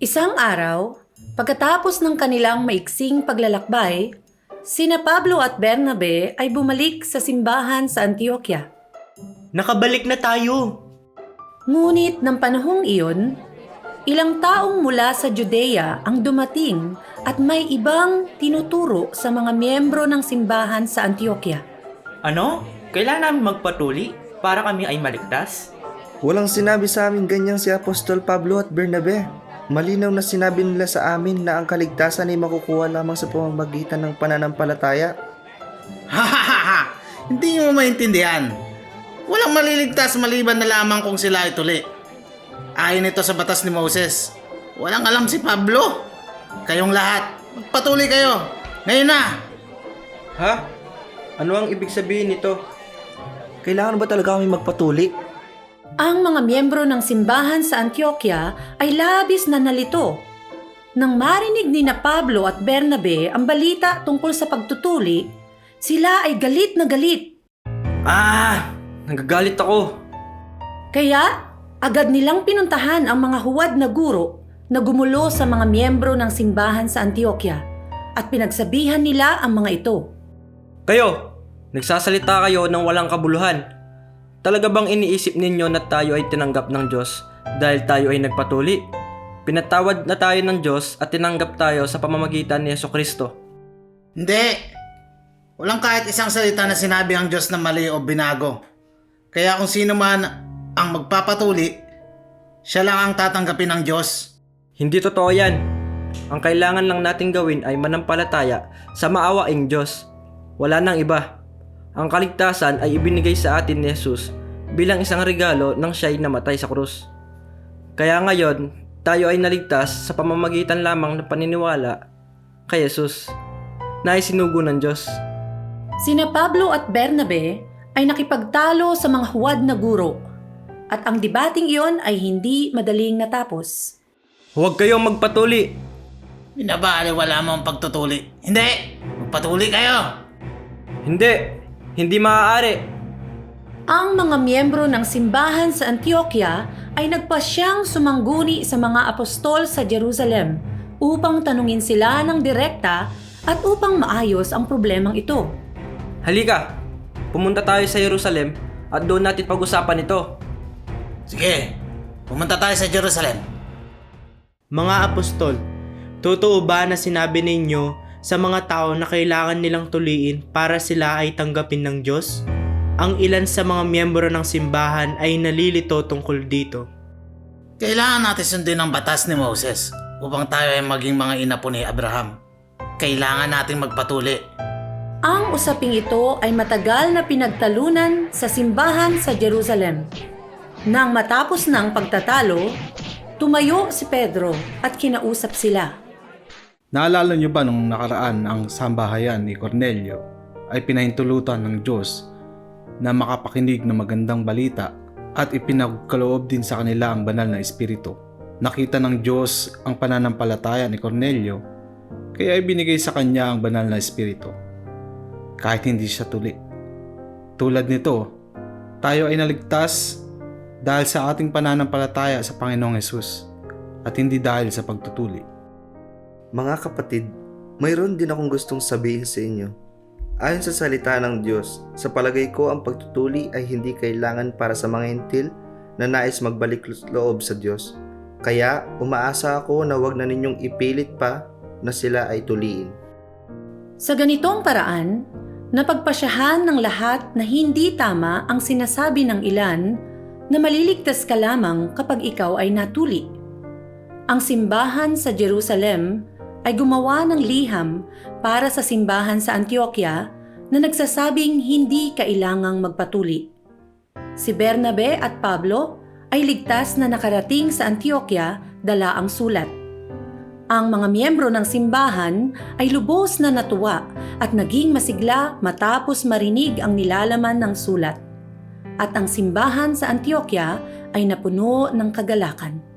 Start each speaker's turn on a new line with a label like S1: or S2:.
S1: Isang araw, pagkatapos ng kanilang maiksing paglalakbay, sina Pablo at Bernabe ay bumalik sa simbahan sa Antioquia.
S2: Nakabalik na tayo.
S1: Ngunit ng panahong iyon, ilang taong mula sa Judea ang dumating at may ibang tinuturo sa mga miyembro ng simbahan sa Antioquia.
S2: Ano? Kailangan namin magpatuli para kami ay maligtas?
S3: Walang sinabi sa amin ganyang si Apostol Pablo at Bernabe. Malinaw na sinabi nila sa amin na ang kaligtasan ay makukuha lamang sa pamamagitan ng pananampalataya.
S4: Hahaha! Hindi nyo maintindihan. Walang maliligtas maliban na lamang kung sila ay tuli. Ayon ito sa batas ni Moses. Walang alam si Pablo. Kayong lahat, magpatuloy kayo. Ngayon na!
S3: Ha? Ano ang ibig sabihin nito? Kailangan ba talaga kami magpatuli?
S1: Ang mga miyembro ng simbahan sa Antioquia ay labis na nalito. Nang marinig ni na Pablo at Bernabe ang balita tungkol sa pagtutuli, sila ay galit na galit.
S2: Ah! Nagagalit ako.
S1: Kaya agad nilang pinuntahan ang mga huwad na guro na gumulo sa mga miyembro ng simbahan sa Antioquia at pinagsabihan nila ang mga ito.
S5: Kayo, nagsasalita kayo ng walang kabuluhan. Talaga bang iniisip ninyo na tayo ay tinanggap ng Diyos dahil tayo ay nagpatuli? Pinatawad na tayo ng Diyos at tinanggap tayo sa pamamagitan ni Yeso Kristo.
S4: Hindi! Walang kahit isang salita na sinabi ang Diyos na mali o binago. Kaya kung sino man ang magpapatuli, siya lang ang tatanggapin ng Diyos.
S5: Hindi totoo yan. Ang kailangan lang nating gawin ay manampalataya sa maawaing Diyos. Wala nang iba. Ang kaligtasan ay ibinigay sa atin ni Jesus bilang isang regalo nang siya'y namatay sa krus. Kaya ngayon, tayo ay naligtas sa pamamagitan lamang ng paniniwala kay Jesus na isinugo ng Diyos.
S1: Sina Pablo at Bernabe ay nakipagtalo sa mga huwad na guro at ang debating iyon ay hindi madaling natapos.
S5: Huwag kayong magpatuli.
S4: Binabaliwala mo ang pagtutuli. Hindi! Magpatuli kayo!
S5: Hindi! Hindi maaari!
S1: Ang mga miyembro ng simbahan sa Antioquia ay nagpasyang sumangguni sa mga apostol sa Jerusalem upang tanungin sila ng direkta at upang maayos ang problemang ito.
S5: Halika! Pumunta tayo sa Jerusalem at doon natin pag-usapan ito.
S4: Sige, pumunta tayo sa Jerusalem.
S2: Mga apostol, totoo ba na sinabi ninyo sa mga tao na kailangan nilang tuliin para sila ay tanggapin ng Diyos? Ang ilan sa mga miyembro ng simbahan ay nalilito tungkol dito.
S4: Kailangan natin sundin ang batas ni Moses upang tayo ay maging mga inapo ni Abraham. Kailangan nating magpatuli.
S1: Ang usaping ito ay matagal na pinagtalunan sa simbahan sa Jerusalem. Nang matapos ng pagtatalo, tumayo si Pedro at kinausap sila.
S6: Naalala niyo ba nung nakaraan ang sambahayan ni Cornelio ay pinahintulutan ng Diyos na makapakinig ng magandang balita at ipinagkaloob din sa kanila ang banal na espiritu. Nakita ng Diyos ang pananampalataya ni Cornelio kaya ibinigay sa kanya ang banal na espiritu kahit hindi siya tuli. Tulad nito, tayo ay naligtas dahil sa ating pananampalataya sa Panginoong Hesus at hindi dahil sa pagtutuli.
S3: Mga kapatid, mayroon din akong gustong sabihin sa inyo. Ayon sa salita ng Diyos, sa palagay ko ang pagtutuli ay hindi kailangan para sa mga hentil na nais magbalik loob sa Diyos. Kaya umaasa ako na wag na ninyong ipilit pa na sila ay tuliin.
S1: Sa ganitong paraan, napagpasyahan ng lahat na hindi tama ang sinasabi ng ilan na maliligtas ka lamang kapag ikaw ay natuli. Ang simbahan sa Jerusalem ay gumawa ng liham para sa simbahan sa Antioquia na nagsasabing hindi kailangang magpatuli. Si Bernabe at Pablo ay ligtas na nakarating sa Antioquia dala ang sulat. Ang mga miyembro ng simbahan ay lubos na natuwa at naging masigla matapos marinig ang nilalaman ng sulat. At ang simbahan sa Antioquia ay napuno ng kagalakan.